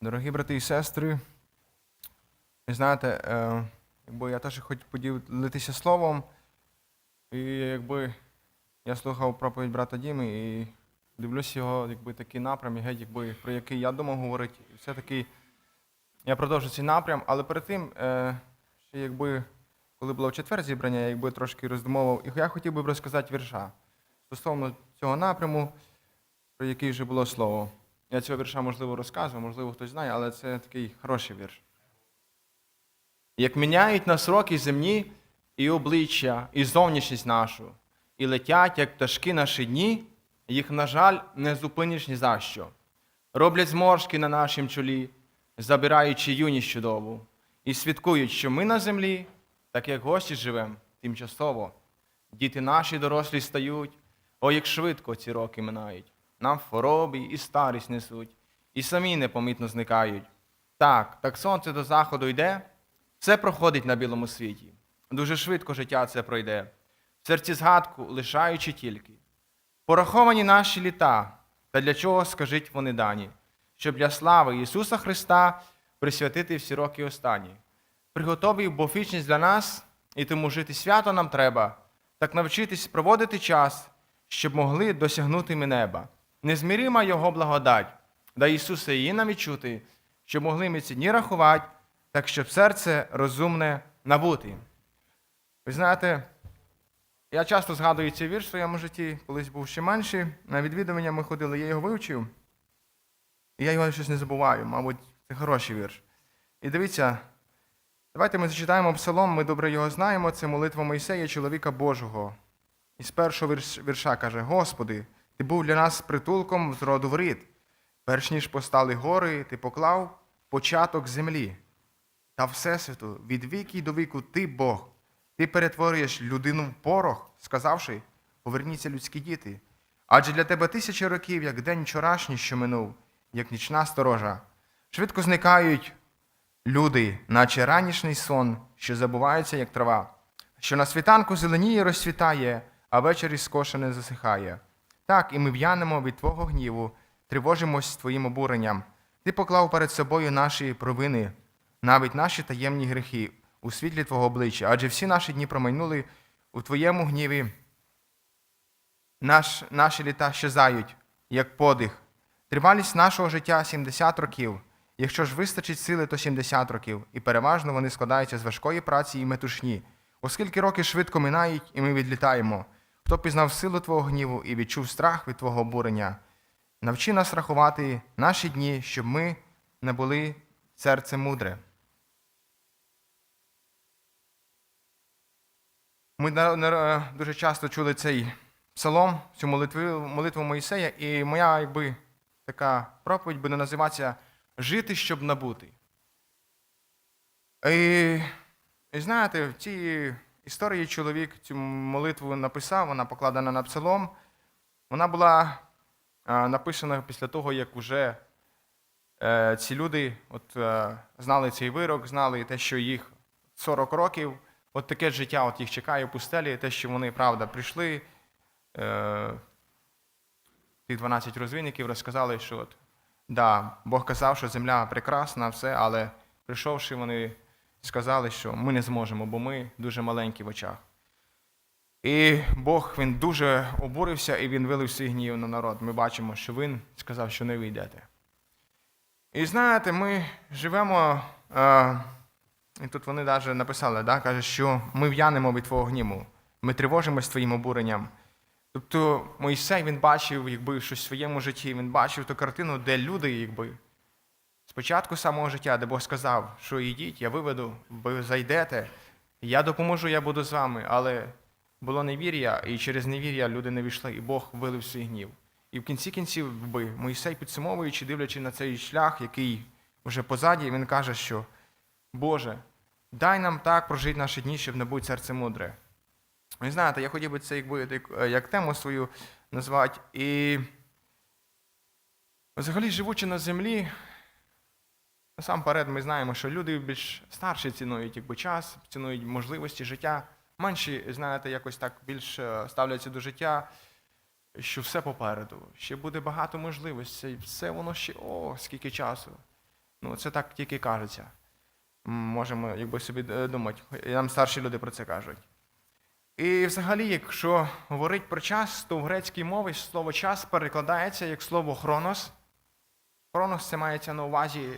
Дорогі брати і сестри, ви знаєте, е, якби я теж хотів поділитися словом, і якби я слухав проповідь брата Діми і дивлюся його якби, такий напрям, геть, якби, про який я думав говорити. І все-таки я продовжу цей напрям, але перед тим, е, ще якби, коли було в четвер зібрання, я якби трошки роздумовував, і я хотів би розказати вірша стосовно цього напряму, про який вже було слово. Я цього вірша, можливо, розказував, можливо, хтось знає, але це такий хороший вірш. Як міняють нас роки земні, і обличчя, і зовнішність нашу, і летять, як пташки наші дні, їх, на жаль, не зупиниш ні за що. Роблять зморшки на нашім чолі, забираючи юність чудову, і свідкують, що ми на землі, так як гості живем тимчасово. Діти наші дорослі стають, о, як швидко ці роки минають. Нам хвороби і старість несуть, і самі непомітно зникають. Так, так сонце до заходу йде, все проходить на білому світі. Дуже швидко життя це пройде, в серці згадку лишаючи тільки. Пораховані наші літа, та для чого, скажіть вони дані, щоб для слави Ісуса Христа присвятити всі роки останні. Приготовив Бог вічність для нас, і тому жити свято нам треба, так навчитись проводити час, щоб могли досягнути ми неба. Незмірима Його благодать, дай Ісуса її нам відчути, щоб могли ми ці дні рахувати, так щоб серце розумне набути. Ви знаєте, я часто згадую цей вірш в своєму житті, колись був ще менший. На відвідування ми ходили, я його вивчив, і я його щось не забуваю, мабуть, це хороший вірш. І дивіться, давайте ми зачитаємо псалом, ми добре його знаємо, це молитва Мойсея, чоловіка Божого. І з першого вірша каже: Господи, ти був для нас притулком з роду в рід. Перш ніж постали гори, ти поклав початок землі та Всесвіту, від віки до віку ти Бог. Ти перетворюєш людину в порох, сказавши, поверніться людські діти. Адже для тебе тисячі років, як день вчорашній, що минув, як нічна сторожа. Швидко зникають люди, наче ранішній сон, що забувається, як трава, що на світанку зеленіє розцвітає, а ввечері скошене засихає. Так, і ми в'янемо від Твого гніву, тривожимось Твоїм обуренням. Ти поклав перед собою наші провини, навіть наші таємні гріхи у світлі Твого обличчя, адже всі наші дні промайнули у Твоєму гніві. Наш, наші літа щезають, як подих. Тривалість нашого життя 70 років. Якщо ж вистачить сили, то 70 років, і переважно вони складаються з важкої праці і метушні. Оскільки роки швидко минають, і ми відлітаємо. Хто пізнав силу Твого гніву і відчув страх від Твого обурення, навчи нас рахувати наші дні, щоб ми не були серце мудре. Ми на- дуже часто чули цей псалом, цю молитву, молитву Моїсея, і моя якби, така проповідь буде називатися Жити, щоб набути. І, і знаєте, в цій історії чоловік цю молитву написав, вона покладена на псалом. Вона була написана після того, як вже е, ці люди от, е, знали цей вирок, знали те, що їх 40 років, от таке життя от їх чекає в пустелі, те, що вони, правда, прийшли. Е, ті 12 розвідників розказали, що от, да, Бог казав, що земля прекрасна, все, але прийшовши, вони сказали, що ми не зможемо, бо ми дуже маленькі в очах. І Бог він дуже обурився і він вилив свій гнів на народ. Ми бачимо, що він сказав, що не вийдете. І знаєте, ми живемо, е, і тут вони навіть написали, да, каже, що ми в'янемо від твого гніву, ми тривожимось твоїм обуренням. Тобто Мойсей він бачив, якби щось в своєму житті, він бачив ту картину, де люди, якби, спочатку самого життя, де Бог сказав, що йдіть, я виведу, ви зайдете, я допоможу, я буду з вами. Але було невір'я, і через невір'я люди не війшли, і Бог вилив свій гнів. І в кінці кінців, якби, Мойсей, підсумовуючи, дивлячи на цей шлях, який вже позаді, він каже, що Боже, дай нам так прожити наші дні, щоб не бути серце мудре. Ви знаєте, я хотів би це якби, як, як тему свою назвати. І взагалі, живучи на землі, насамперед ми знаємо, що люди більш старші цінують якби, час, цінують можливості життя. Менші, знаєте, якось так більш е, ставляться до життя, що все попереду. Ще буде багато можливостей, все воно ще, о, скільки часу. Ну, це так тільки кажеться. Можемо якби собі е, думати. Нам старші люди про це кажуть. І взагалі, якщо говорить про час, то в грецькій мові слово час перекладається як слово хронос. Хронос це мається на увазі.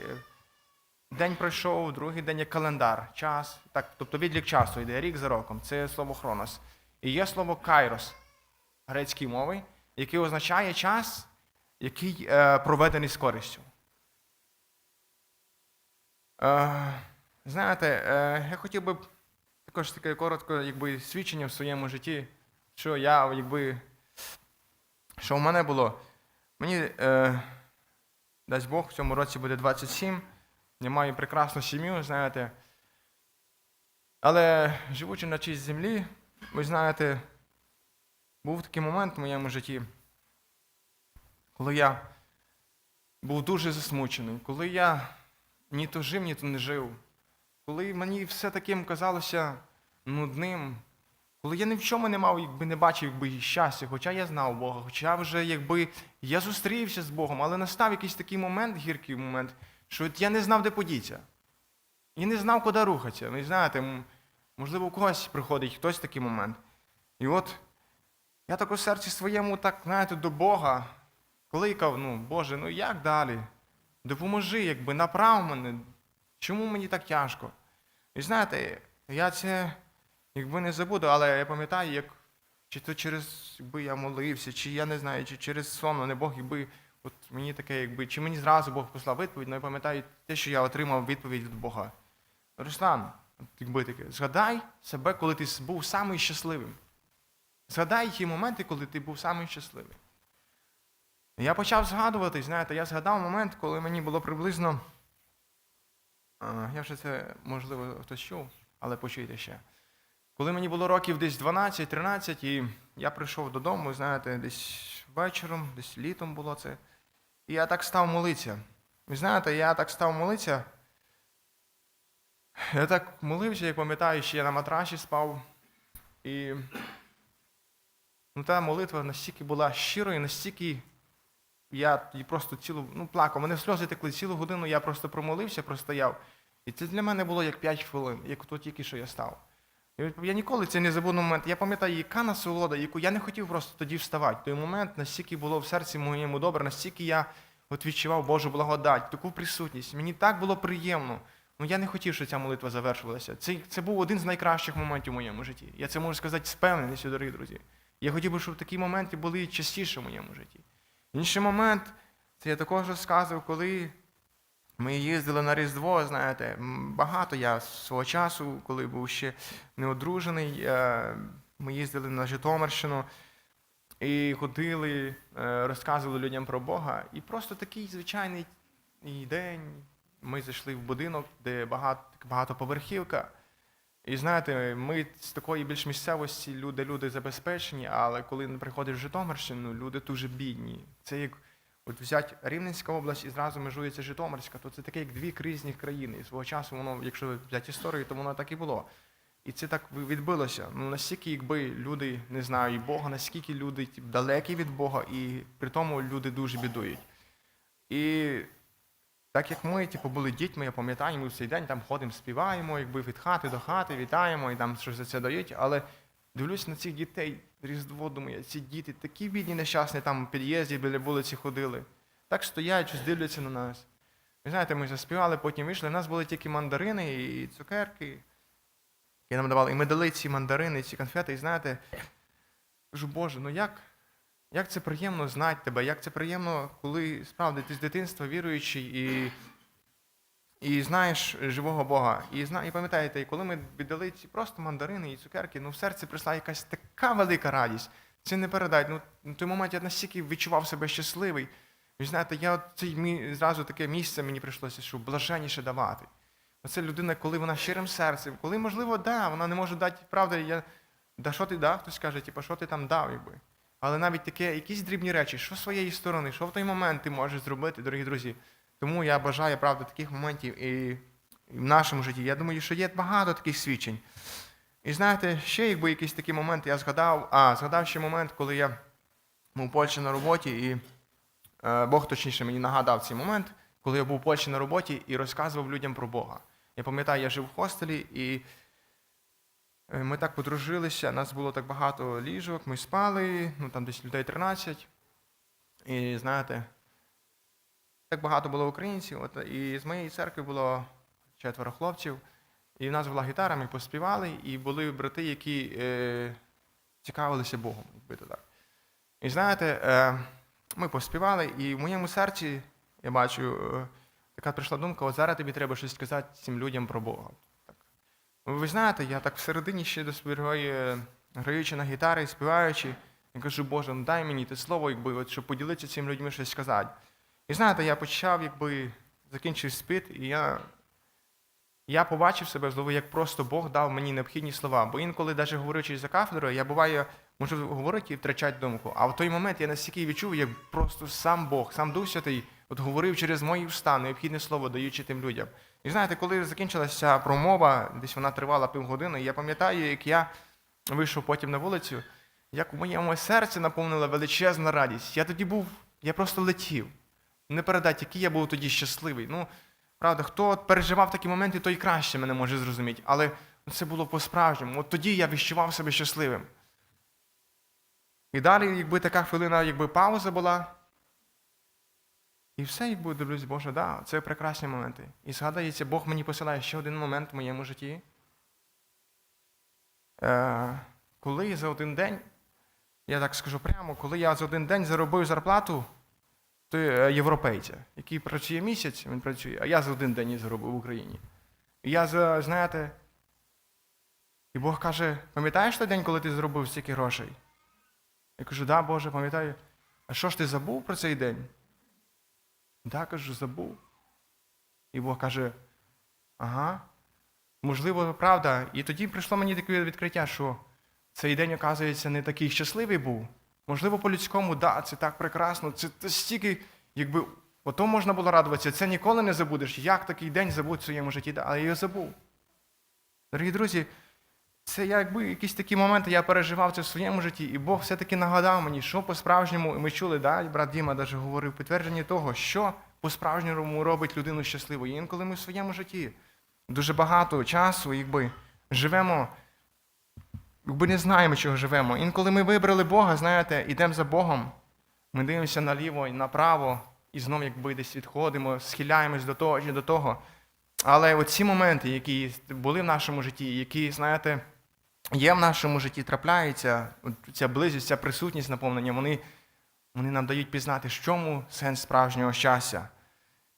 День пройшов, другий день як календар, час. Так, тобто відлік часу йде рік за роком. Це слово хронос. І є слово кайрос грецькій мови, яке означає час, який е, проведений з користю. Е, знаєте, е, я хотів би також таке коротко, якби свідчення в своєму житті, що я, якби, що в мене було. Мені, е, дасть Бог, в цьому році буде 27. Я маю прекрасну сім'ю, знаєте. Але живучи на честь землі, ви знаєте, був такий момент в моєму житті, коли я був дуже засмучений, коли я ні то жив, ні то не жив, коли мені все таким казалося нудним, коли я ні в чому не мав, якби не бачив якби, щастя, хоча я знав Бога, хоча вже якби я зустрівся з Богом, але настав якийсь такий момент, гіркий момент, що я не знав, де подіться. І не знав, куди рухатися. Ви знаєте, можливо, у когось приходить хтось такий момент. І от я так у серці своєму, так, знаєте, до Бога кликав, ну, Боже, ну як далі? Допоможи, якби направ мене. Чому мені так тяжко? І знаєте, я це якби не забуду, але я пам'ятаю, як чи то через якби я молився, чи я не знаю, чи через сон, не Бог, якби от мені таке, якби, чи мені зразу Бог послав відповідь, але я пам'ятаю те, що я отримав відповідь від Бога. Руслан, якби таке, згадай себе, коли ти був самий щасливим. Згадай ті моменти, коли ти був самий щасливий. Я почав згадувати, знаєте, я згадав момент, коли мені було приблизно. Я вже це, можливо, хтось чув, але почуйте ще. Коли мені було років десь 12-13, і я прийшов додому, знаєте, десь вечором, десь літом було це. І я так став молитися. Ви знаєте, я так став молитися. Я так молився, як пам'ятаю, ще я на матрасі спав. І ну, та молитва настільки була щирою, настільки я просто цілу, ну, плакав. Мене сльози текли цілу годину, я просто промолився, простояв. І це для мене було як 5 хвилин, як то тільки що я став. Я ніколи це не забуду момент. Я пам'ятаю, яка насолода, яку я не хотів просто тоді вставати. Той момент настільки було в серці моєму добре, настільки я от відчував Божу благодать, таку присутність. Мені так було приємно. Ну я не хотів, щоб ця молитва завершувалася. Це, це був один з найкращих моментів в моєму житті. Я це можу сказати з певненістю, дорогі друзі. Я хотів би, щоб такі моменти були частіше в моєму житті. Інший момент, це я також розказував, коли ми їздили на Різдво, знаєте, багато я свого часу, коли був ще неодружений, е, ми їздили на Житомирщину і ходили, е, розказували людям про Бога. І просто такий звичайний день. Ми зайшли в будинок, де багато, багатоповерхівка. І знаєте, ми з такої більш місцевості люди, люди забезпечені, але коли приходиш в Житомирщину, люди дуже бідні. Це як от взяти Рівненська область і зразу межується Житомирська, то це таке як дві різні країни. І свого часу воно, якщо взяти історію, то воно так і було. І це так відбилося. Ну настільки, якби люди не знають Бога, наскільки люди далекі від Бога, і при тому люди дуже бідують. І так як ми, типу, були дітьми, я пам'ятаю, ми в цей день там ходимо, співаємо, якби від хати до хати, вітаємо і там щось за це дають. Але дивлюсь на цих дітей, Різдво, думаю, ці діти такі бідні, нещасні, там в під'їзді біля вулиці ходили. Так стоять, щось дивляться на нас. Ви знаєте, ми заспівали, потім вийшли. У нас були тільки мандарини і цукерки. які нам давали. І ми дали ці мандарини, ці конфети, і знаєте, кажу, Боже, ну як, як це приємно знати тебе, як це приємно, коли справді ти з дитинства віруючий і, і знаєш живого Бога. І, зна, і пам'ятаєте, коли ми віддали ці просто мандарини і цукерки, ну в серці прийшла якась така велика радість. Це не передать. Ну, на той момент я настільки відчував себе щасливий. Ви знаєте, я цей мі- зразу таке місце мені прийшлося, що блаженніше давати. Оце людина, коли вона щирим серцем, коли, можливо, да, вона не може дати, правда, я, да що ти дав, хтось каже, типу, що ти там дав, якби. Але навіть таке, якісь дрібні речі, що з своєї сторони, що в той момент ти можеш зробити, дорогі друзі. Тому я бажаю, правда, таких моментів і, в нашому житті. Я думаю, що є багато таких свідчень. І знаєте, ще якби якийсь такий момент я згадав, а, згадав ще момент, коли я був у Польщі на роботі, і е, Бог точніше мені нагадав цей момент. коли я був у Польщі на роботі і розказував людям про Бога. Я пам'ятаю, я жив в хостелі, і е, ми так подружилися, нас було так багато ліжок, ми спали, ну там десь людей 13. І знаєте, так багато було українців. От, і з моєї церкви було четверо хлопців, і в нас була гітара, ми поспівали, і були брати, які е, цікавилися Богом, якби то так. І знаєте, е, ми поспівали, і в моєму серці я бачу, е, така прийшла думка: от зараз тобі треба щось сказати цим людям про Бога. Так. Ну, Ви знаєте, я так всередині ще до своєї, граючи на гітарі, співаючи, я кажу, Боже, ну дай мені те слово, якби, от, щоб поділитися цим людьми щось сказати. І знаєте, я почав, якби закінчив спит, і я, я побачив себе знову, як просто Бог дав мені необхідні слова. Бо інколи, навіть говорячи за кафедрою, я буває, можу говорити і втрачати думку. А в той момент я настільки відчув, як просто сам Бог, сам Дух Святий, от говорив через мої уста, необхідне слово, даючи тим людям. І знаєте, коли закінчилася промова, десь вона тривала півгодини, я пам'ятаю, як я вийшов потім на вулицю, як у моєму серці наповнила величезна радість. Я тоді був, я просто летів. Не передати, який я був тоді щасливий. Ну, правда, хто переживав такі моменти, той краще мене може зрозуміти. Але це було по-справжньому. От тоді я відчував себе щасливим. І далі, якби така хвилина, якби пауза була. І все, якби дивлюсь, Боже, да, це прекрасні моменти. І згадається, Бог мені посилає ще один момент в моєму житті. Е, коли за один день, я так скажу прямо, коли я за один день заробив зарплату європейця, який працює місяць, він працює, а я за один день її заробив в Україні. І я, за, знаєте, і Бог каже, пам'ятаєш той день, коли ти заробив стільки грошей? Я кажу, да, Боже, пам'ятаю. А що ж ти забув про цей день? Да, кажу, забув. І Бог каже, ага, можливо, правда. І тоді прийшло мені таке відкриття, що цей день, оказується, не такий щасливий був. Можливо, по-людському, да, це так прекрасно, це, це стільки, якби ото можна було радуватися, це ніколи не забудеш. Як такий день забудь в своєму житті, але я його забув. Дорогі друзі, це якби якісь такі моменти я переживав це в своєму житті, і Бог все-таки нагадав мені, що по-справжньому, і ми чули, да, брат Діма навіть говорив підтвердження того, що по-справжньому робить людину щасливою. І інколи ми в своєму житті дуже багато часу, якби живемо якби не знаємо, чого живемо. Інколи ми вибрали Бога, знаєте, йдемо за Богом, ми дивимося наліво і направо, і знов якби десь відходимо, схиляємось до того чи до того. Але оці моменти, які були в нашому житті, які, знаєте, є в нашому житті, трапляються, ця близькість, ця присутність наповнення, вони, вони нам дають пізнати, в чому сенс справжнього щастя.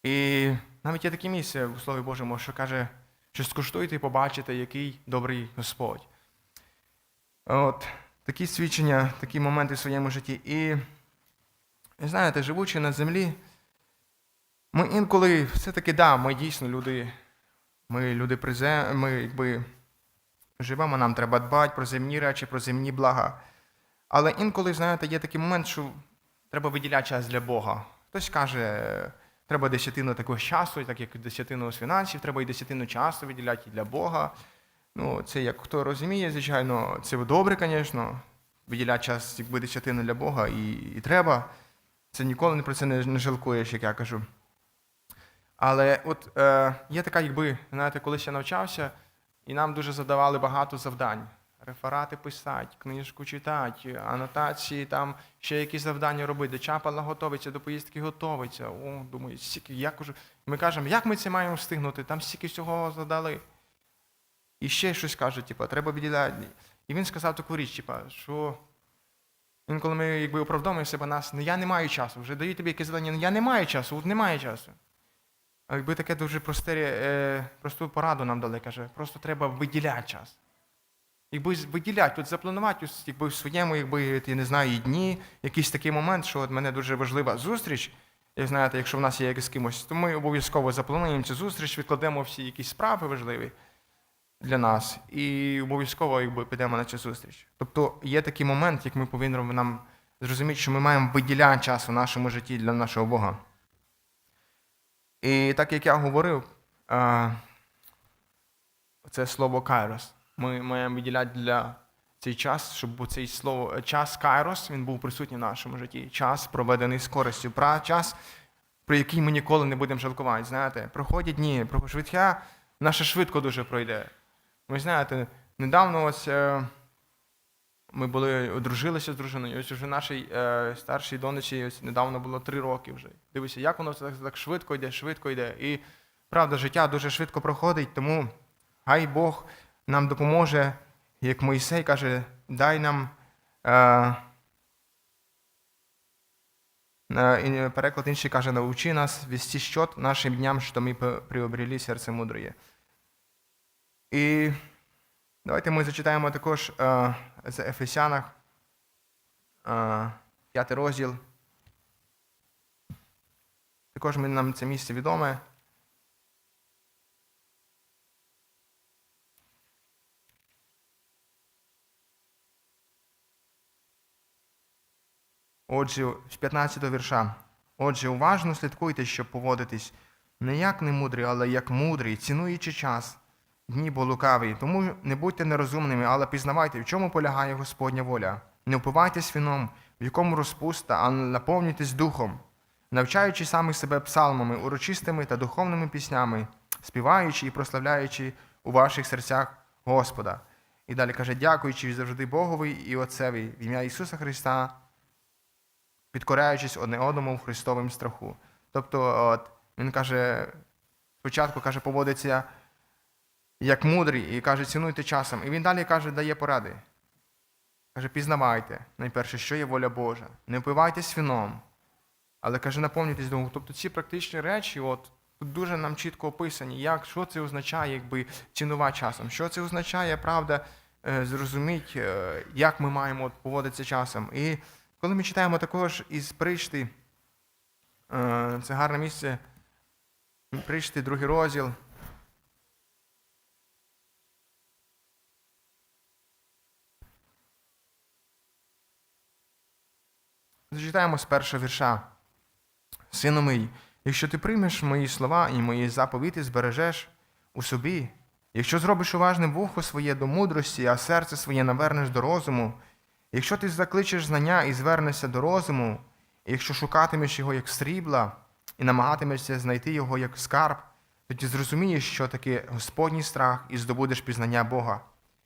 І навіть є таке місце у Слові Божому, що каже, що скуштуйте і побачите, який добрий Господь. От, такі свідчення, такі моменти в своєму житті. І, знаєте, живучи на землі, ми інколи все-таки, да, ми дійсно люди, ми люди призем, ми якби живемо, нам треба дбати про земні речі, про земні блага. Але інколи, знаєте, є такий момент, що треба виділяти час для Бога. Хтось каже, треба десятину такого часу, так як десятину з фінансів, треба і десятину часу виділяти для Бога. Ну, це як хто розуміє, звичайно, це добре, звісно. Виділяти час, якби десятину для Бога і, і треба. Це ніколи не про це не, не жалкуєш, як я кажу. Але от е, є така, якби, знаєте, колись я навчався, і нам дуже задавали багато завдань. Реферати писати, книжку читати, анотації, там ще якісь завдання робити, чапала готовиться, до поїздки готовиться. О, думаю, стільки, я кажу. Ми кажемо, як ми це маємо встигнути? Там стільки всього задали. І ще щось каже, типу, треба відділяти. І він сказав таку річ, типу, що інколи ми якби оправдовуємо себе нас, ну я не маю часу, вже дають тобі якесь завдання, ну я не маю часу, от немає часу. А якби таке дуже просте, е, просту пораду нам дали, каже, просто треба виділяти час. Якби виділяти, тут запланувати якби в своєму, якби, я не знаю, і дні, якийсь такий момент, що от мене дуже важлива зустріч. Як знаєте, якщо в нас є з кимось, то ми обов'язково заплануємо цю зустріч, відкладемо всі якісь справи важливі для нас і обов'язково якби, підемо на цю зустріч. Тобто є такий момент, як ми повинні нам зрозуміти, що ми маємо виділяти час у нашому житті для нашого Бога. І так як я говорив, це слово кайрос. Ми маємо виділяти для цей час, щоб цей слово час кайрос він був присутній в нашому житті. Час проведений з користю. Пра- Час про який ми ніколи не будемо жалкувати. Знаєте, проходять дні, про життя наше швидко дуже пройде. Ви знаєте, недавно ось е, ми були одружилися з дружиною. Ось вже нашій е, старшій донечці ось недавно було три роки вже. Дивися, як воно так, так швидко йде, швидко йде. І правда, життя дуже швидко проходить, тому хай Бог нам допоможе, як Мойсей каже, дай нам. Е, Переклад інший каже, научи нас вести счет нашим дням, що ми приобрели серце мудроє. І давайте ми зачитаємо також е, з Ефесянах, е, п'ятий розділ. Також нам це місце відоме. Отже, з 15 вірша. Отже, уважно слідкуйте, щоб поводитись не як немудрі, але як мудрі, цінуючи час, дні бо лукаві. Тому не будьте нерозумними, але пізнавайте, в чому полягає Господня воля. Не впивайтесь віном, в якому розпуста, а наповнюйтесь духом, навчаючи самих себе псалмами, урочистими та духовними піснями, співаючи і прославляючи у ваших серцях Господа. І далі каже, дякуючи завжди Богові і Отцеві в ім'я Ісуса Христа підкоряючись одне одному в Христовому страху. Тобто, от, він каже, спочатку каже, поводиться як мудрий і каже, цінуйте часом. І він далі каже, дає поради. Каже, пізнавайте, найперше, що є воля Божа. Не впивайтесь віном, але каже, наповнюйтесь духом. Тобто ці практичні речі, от, тут дуже нам чітко описані, як, що це означає, якби цінувати часом, що це означає, правда, е, зрозуміти, е, як ми маємо от, поводитися часом. І коли ми читаємо також із Пришти, е, це гарне місце, Пришти, другий розділ. Зачитаємо з першого вірша. Сину мій, якщо ти приймеш мої слова і мої заповіти збережеш у собі, якщо зробиш уважним вухо своє до мудрості, а серце своє навернеш до розуму, Якщо ти закличеш знання і звернешся до розуму, і якщо шукатимеш його як срібла, і намагатимешся знайти його як скарб, тоді зрозумієш, що таке Господній страх, і здобудеш пізнання Бога.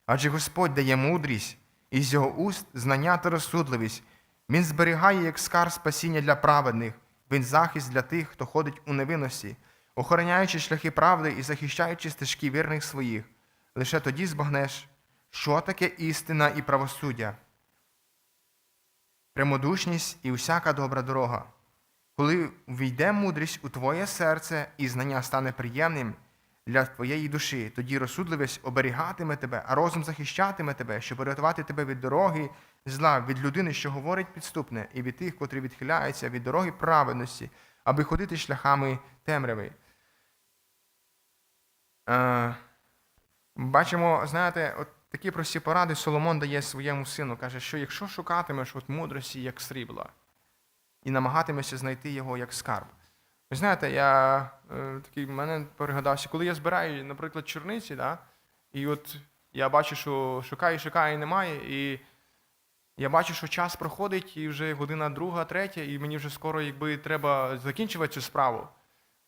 Адже Господь дає мудрість, і з його уст знання та розсудливість. Він зберігає як скарб спасіння для праведних, він захист для тих, хто ходить у невинності, охороняючи шляхи правди і захищаючи стежки вірних своїх. Лише тоді збагнеш, що таке істина і правосуддя прямодушність і усяка добра дорога. Коли війде мудрість у твоє серце і знання стане приємним для твоєї душі, тоді розсудливість оберігатиме тебе, а розум захищатиме тебе, щоб порятувати тебе від дороги зла, від людини, що говорить підступне, і від тих, котрі відхиляються від дороги праведності, аби ходити шляхами темряви. Е, бачимо, знаєте, от такі прості поради Соломон дає своєму сину. Каже, що якщо шукатимеш от мудрості як срібла, і намагатимешся знайти його як скарб. Ви знаєте, я е, такий мене перегадався, коли я збираю, наприклад, чорниці, да, і от я бачу, що шукаю, шукаю, і немає, і я бачу, що час проходить, і вже година друга, третя, і мені вже скоро якби, треба закінчувати цю справу.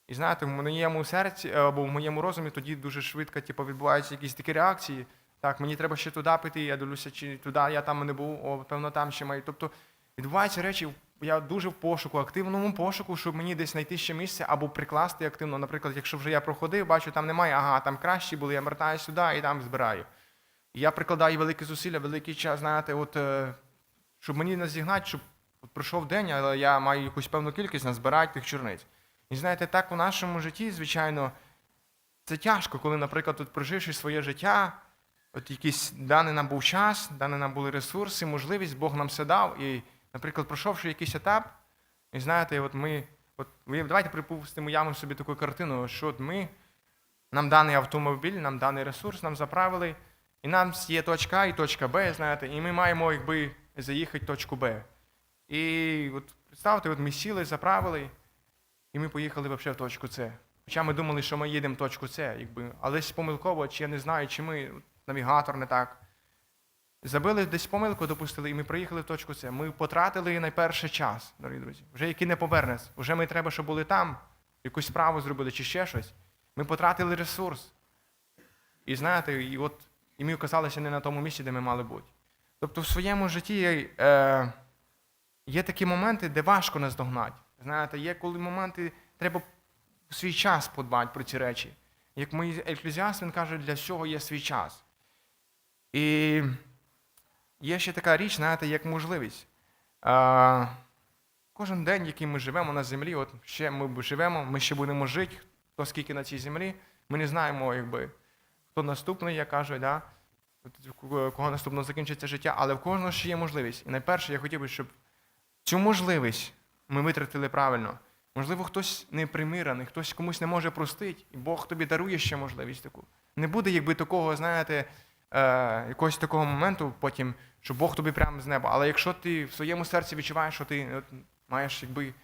І знаєте, в моєму серці або в моєму розумі тоді дуже швидко типу, відбуваються якісь такі реакції. Так, мені треба ще туди піти, я дивлюся, чи туди я там не був, о, певно, там ще маю. Тобто відбуваються речі, я дуже в пошуку, активному пошуку, щоб мені десь знайти ще місце або прикласти активно. Наприклад, якщо вже я проходив, бачу, там немає, ага, там кращі були, я вертаю сюди і там збираю. Я прикладаю великі зусилля, великий час, знаєте, от, е, щоб мені не зігнати, щоб от пройшов день, але я маю якусь певну кількість назбирати тих чорниць. І знаєте, так у нашому житті, звичайно, це тяжко, коли, наприклад, тут проживши своє життя, от якийсь даний нам був час, дані нам були ресурси, можливість, Бог нам все дав. І, наприклад, пройшовши якийсь етап, і знаєте, от ми, от давайте припустимо, уявимо собі таку картину, що от ми, нам даний автомобіль, нам даний ресурс, нам заправили, і нам є точка А і точка Б, знаєте, і ми маємо якби заїхати точку Б. І от представте, от ми сіли, заправили, і ми поїхали взагалі в точку С. Хоча ми думали, що ми їдемо в точку С, якби, але помилково, чи я не знаю, чи ми навігатор не так. забили десь помилку, допустили, і ми приїхали в точку С. Ми потратили найперше час, дорогі друзі, вже який не повернеться. Вже ми треба, щоб були там, якусь справу зробили чи ще щось. Ми потратили ресурс. І знаєте, і от і ми оказалися не на тому місці, де ми мали бути. Тобто в своєму житті е, є такі моменти, де важко наздогнати. Знаєте, є коли моменти, треба в свій час подбати про ці речі. Як мій еклезіаст, він каже, для всього є свій час. І є ще така річ, знаєте, як можливість. А, кожен день, який ми живемо на землі, от ще ми живемо, ми ще будемо жити, хто скільки на цій землі, ми не знаємо, якби, хто наступний, як кажуть, да? кого наступного закінчиться життя, але в кожного ще є можливість. І найперше, я хотів би, щоб цю можливість ми витратили правильно. Можливо, хтось не примираний, хтось комусь не може простити, і Бог тобі дарує ще можливість таку. Не буде, якби такого, знаєте, е, якогось такого моменту потім, що Бог тобі прямо з неба. Але якщо ти в своєму серці відчуваєш, що ти от, маєш якби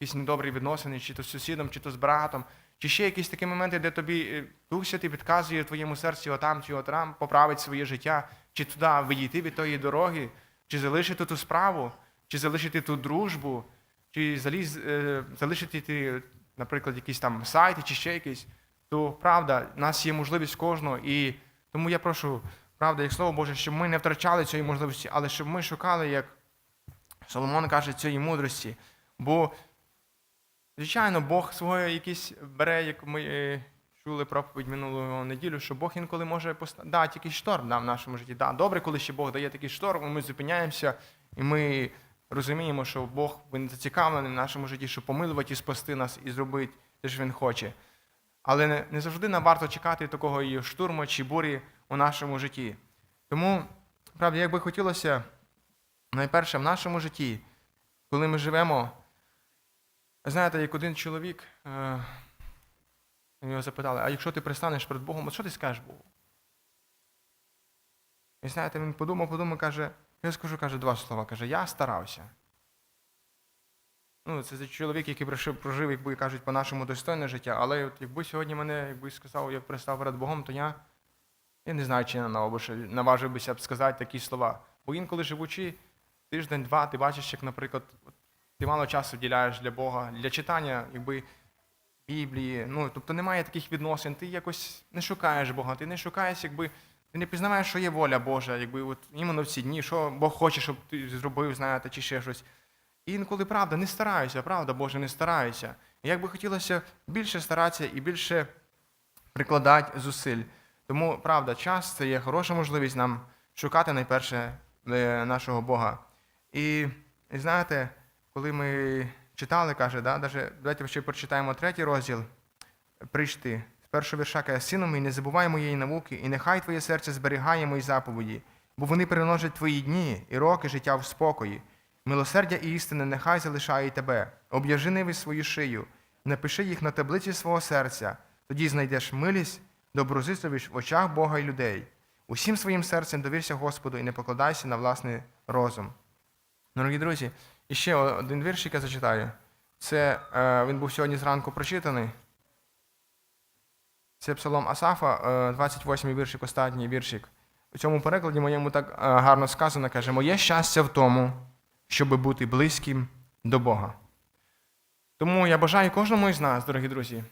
якісь недобрі відносини, чи то з сусідом, чи то з братом, чи ще якісь такі моменти, де тобі е, Дух Святий підказує в твоєму серці отам чи отам, поправити своє життя, чи туди відійти від тої дороги, чи залишити ту справу, чи залишити ту дружбу, чи заліз, е, залишити, ті, наприклад, якісь там сайти, чи ще якісь, то правда, в нас є можливість кожного. І тому я прошу, правда, як слово Боже, щоб ми не втрачали цієї можливості, але щоб ми шукали, як Соломон каже, цієї мудрості. Бо Звичайно, Бог своє якісь бере, як ми е, чули проповідь минулого неділю, що Бог інколи може поста- дати якийсь шторм да, в нашому житті. Да, добре, коли ще Бог дає такий шторм, ми зупиняємося, і ми розуміємо, що Бог він зацікавлений в нашому житті, щоб помилувати і спасти нас і зробити те, що він хоче. Але не завжди нам варто чекати такого і штурму чи бурі у нашому житті. Тому, правда, як би хотілося, найперше в нашому житті, коли ми живемо. Знаєте, як один чоловік, е, його запитали, а якщо ти пристанеш перед Богом, от що ти скажеш Богу? І знаєте, він подумав, подумав, каже, я скажу, каже, два слова, каже, я старався. Ну, це чоловік, який прожив, якби кажуть, по-нашому достойне життя, але от якби сьогодні мене, якби сказав, як пристав перед Богом, то я, я не знаю, чи я наважив- б сказати такі слова. Бо інколи живучи тиждень-два, ти бачиш, як, наприклад, ти мало часу вділяєш для Бога, для читання якби, Біблії. Ну, тобто немає таких відносин, ти якось не шукаєш Бога, ти не шукаєш, якби, ти не пізнаваєш, що є воля Божа, якби от іменно в ці дні, що Бог хоче, щоб ти зробив, знаєте, чи ще щось. І інколи правда, не стараюся, правда, Боже, не стараюся. І як би хотілося більше старатися і більше прикладати зусиль. Тому, правда, час це є хороша можливість нам шукати найперше е, нашого Бога. І, і знаєте, коли ми читали, каже, да, даже, давайте ще прочитаємо третій розділ прийшти. З першого вірша каже, сину мій, не забувай моєї науки, і нехай твоє серце зберігає мої заповіді, бо вони переносять твої дні і роки життя в спокої. Милосердя і істини нехай залишає тебе. Об'яжи ниви свою шию, напиши їх на таблиці свого серця, тоді знайдеш милість, доброзичливість в очах Бога і людей. Усім своїм серцем довірся Господу і не покладайся на власний розум. Дорогі друзі, і ще один вірш, який я зачитаю. Це е, він був сьогодні зранку прочитаний. Це псалом Асафа, е, 28-й віршик, останній віршик. У цьому перекладі моєму так е, гарно сказано, каже, моє щастя в тому, щоб бути близьким до Бога. Тому я бажаю кожному із нас, дорогі друзі,